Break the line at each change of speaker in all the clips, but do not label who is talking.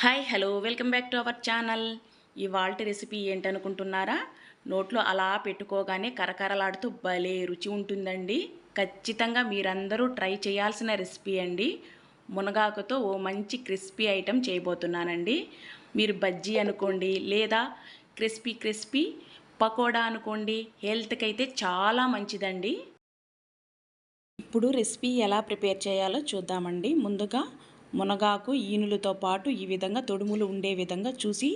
Hi hello welcome back to our channel. ఇవాళ recipe ఏంటనుకుంటున్నారా? నోట్లో అలా పెట్టుకోగానే కరకరలాడుతూ భలే రుచి ఉంటుందండి. ఖచ్చితంగా మీరందరూ ట్రై చేయాల్సిన రెసిపీ అండి. మునగాకుతో ఓ మంచి క్రిస్పీ ఐటెం చేయబోతున్నానండి. మీరు బజ్జీ అనుకోండి లేదా క్రిస్పీ క్రిస్పీ పకోడా అనుకోండి హెల్త్కి అయితే చాలా మంచిదండి. ఇప్పుడు రెసిపీ ఎలా ప్రిపేర్ చేయాలో చూద్దామండి. ముందుగా మునగాకు ఈనులతో పాటు ఈ విధంగా తొడుములు ఉండే విధంగా చూసి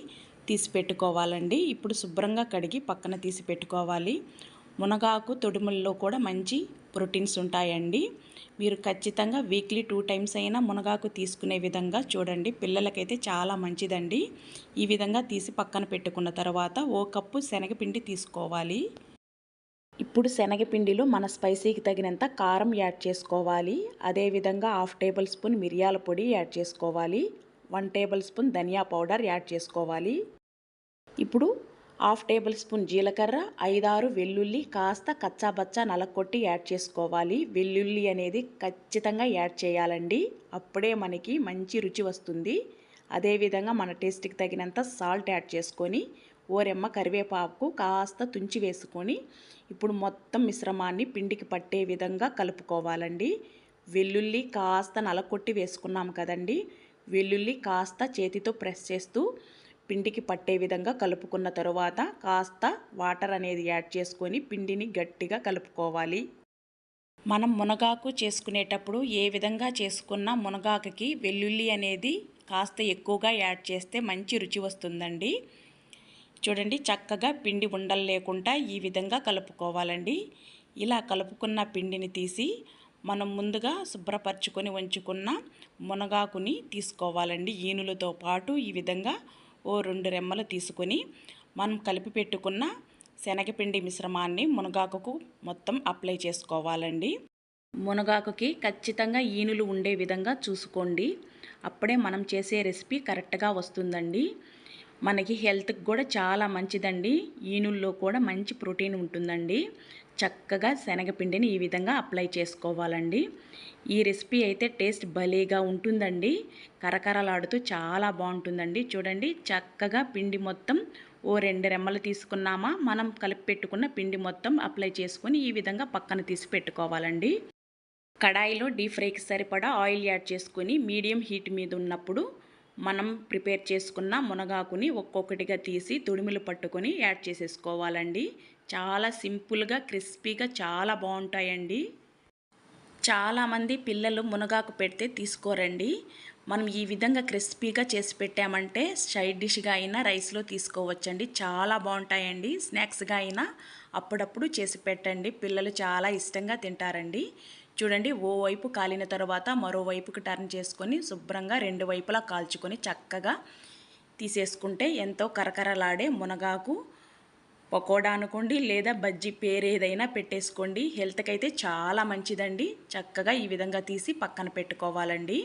తీసి పెట్టుకోవాలండి ఇప్పుడు శుభ్రంగా కడిగి పక్కన తీసి పెట్టుకోవాలి మునగాకు తొడుముల్లో కూడా మంచి ప్రోటీన్స్ ఉంటాయండి. మీరు ఖచ్చితంగా వీక్లీ టూ టైమ్స్ అయినా మునగాకు తీసుకునే విధంగా చూడండి. పిల్లలకైతే చాలా మంచిదండి. ఈ విధంగా తీసి పక్కన పెట్టుకున్న తర్వాత ఓ కప్పు శనగపిండి తీసుకోవాలి. ఇప్పుడు శనగపిండిలో మన స్పైసీకి తగినంత కారం యాడ్ చేసుకోవాలి. అదేవిధంగా హాఫ్ టేబుల్ స్పూన్ మిరియాల పొడి యాడ్ చేసుకోవాలి. One tablespoon dhania powder add చేసుకోవాలి. ఇప్పుడు హాఫ్ టేబుల్ స్పూన్ జీలకర్ర ఐదారు వెల్లుల్లి కాస్త కచ్చాబచ్చా నలకొట్టి యాడ్ చేసుకోవాలి. వెల్లుల్లి అనేది ఖచ్చితంగా యాడ్ చేయాలండి. అప్పుడే మనకి మంచి రుచి వస్తుంది. అదేవిధంగా మన టేస్ట్కి తగినంత సాల్ట్ యాడ్ చేసుకొని ఓరెమ్మ కరివేపాకు కాస్త తుంచి వేసుకొని ఇప్పుడు మొత్తం మిశ్రమాన్ని పిండికి పట్టే విధంగా కలుపుకోవాలండి. వెల్లుల్లి కాస్త నలకొట్టి వేసుకున్నాం కదండి. వెల్లుల్లి కాస్త చేతితో ప్రెస్ చేస్తూ పిండికి పట్టే విధంగా కలుపుకున్న తరువాత కాస్త వాటర్ అనేది యాడ్ చేసుకొని పిండిని గట్టిగా కలుపుకోవాలి. మనం మునగాకు చేసుకునేటప్పుడు ఏ విధంగా చేసుకున్న మునగాకుకి వెల్లుల్లి అనేది కాస్త ఎక్కువగా యాడ్ చేస్తే మంచి రుచి వస్తుందండి. చూడండి చక్కగా పిండి ఉండలు లేకుండా ఈ విధంగా కలుపుకోవాలండి. ఇలా కలుపుకున్న పిండిని తీసి మనం ముందుగా శుభ్రపరచుకొని ఉంచుకున్న మునగాకుని తీసుకోవాలండి. ఈనులతో పాటు ఈ విధంగా ఓ రెండు రెమ్మలు తీసుకొని మనం కలిపి పెట్టుకున్న శనగపిండి మిశ్రమాన్ని మునగాకుకు మొత్తం అప్లై చేసుకోవాలండి. మునగాకుకి ఖచ్చితంగా ఈనులు ఉండే విధంగా చూసుకోండి. అప్పుడే మనం చేసే రెసిపీ కరెక్ట్గా వస్తుందండి. మనకి హెల్త్కి కూడా చాలా మంచిదండి. ఈనుల్లో కూడా మంచి ప్రోటీన్ ఉంటుందండి. చక్కగా శనగపిండిని ఈ విధంగా అప్లై చేసుకోవాలండి. ఈ రెసిపీ అయితే టేస్ట్ భలేగా ఉంటుందండి. కరకరలాడుతూ చాలా బాగుంటుందండి. చూడండి చక్కగా పిండి మొత్తం ఓ రెండు రెమ్మలు తీసుకున్నామా? మనం కలిపి పెట్టుకున్న పిండి మొత్తం అప్లై చేసుకొని ఈ విధంగా పక్కన తీసి పెట్టుకోవాలండి. కడాయిలో డీప్ ఫ్రైకి సరిపడా ఆయిల్ యాడ్ చేసుకొని మీడియం హీట్ మీద ఉన్నప్పుడు మనం ప్రిపేర్ చేసుకున్న మునగాకుని ఒక్కొక్కటిగా తీసి తుడిమిలు పట్టుకొని యాడ్ చేసేసుకోవాలండి. చాలా సింపుల్గా క్రిస్పీగా చాలా బాగుంటాయండి. చాలామంది పిల్లలు మునగాకు పెడితే తీసుకోరండి. మనం ఈ విధంగా క్రిస్పీగా చేసి పెట్టామంటే సైడ్ డిష్గా అయినా రైస్లో తీసుకోవచ్చండి. చాలా బాగుంటాయండి. స్నాక్స్గా అయినా అప్పుడప్పుడు చేసి పెట్టండి. పిల్లలు చాలా ఇష్టంగా తింటారండి. చూడండి ఓ వైపు కాలిన తర్వాత మరోవైపుకి టర్న్ చేసుకొని శుభ్రంగా రెండు వైపులా కాల్చుకొని చక్కగా తీసేసుకుంటే ఎంతో కరకరలాడే మునగాకు పకోడా అనుకోండి లేదా బజ్జీ పేరు ఏదైనా పెట్టేసుకోండి. హెల్త్కి అయితే చాలా మంచిదండి. చక్కగా ఈ విధంగా తీసి పక్కన పెట్టుకోవాలండి.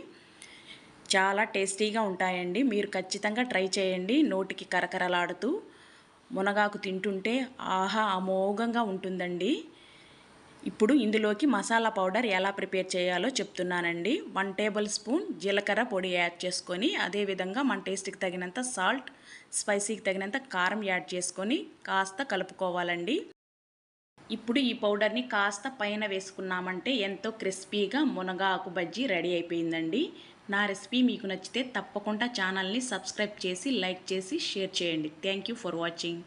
చాలా టేస్టీగా ఉంటాయండి. మీరు ఖచ్చితంగా ట్రై చేయండి. నోటికి కరకరలాడుతూ మునగాకు తింటుంటే ఆహా అమోఘంగా ఉంటుందండి. ఇప్పుడు ఇందులోకి మసాలా పౌడర్ ఎలా ప్రిపేర్ చేయాలో చెప్తున్నానండి. వన్ టేబుల్ స్పూన్ జీలకర్ర పొడి యాడ్ చేసుకొని అదేవిధంగా మన టేస్ట్కి తగినంత సాల్ట్ స్పైసీకి తగినంత కారం యాడ్ చేసుకొని కాస్త కలుపుకోవాలండి. ఇప్పుడు ఈ పౌడర్ని కాస్త పైన వేసుకున్నామంటే ఎంతో క్రిస్పీగా మునగాకు బజ్జీ రెడీ అయిపోయిందండి. నా రెసిపీ మీకు నచ్చితే తప్పకుండా ఛానల్ని సబ్స్క్రైబ్ చేసి లైక్ చేసి షేర్ చేయండి. Thank for watching.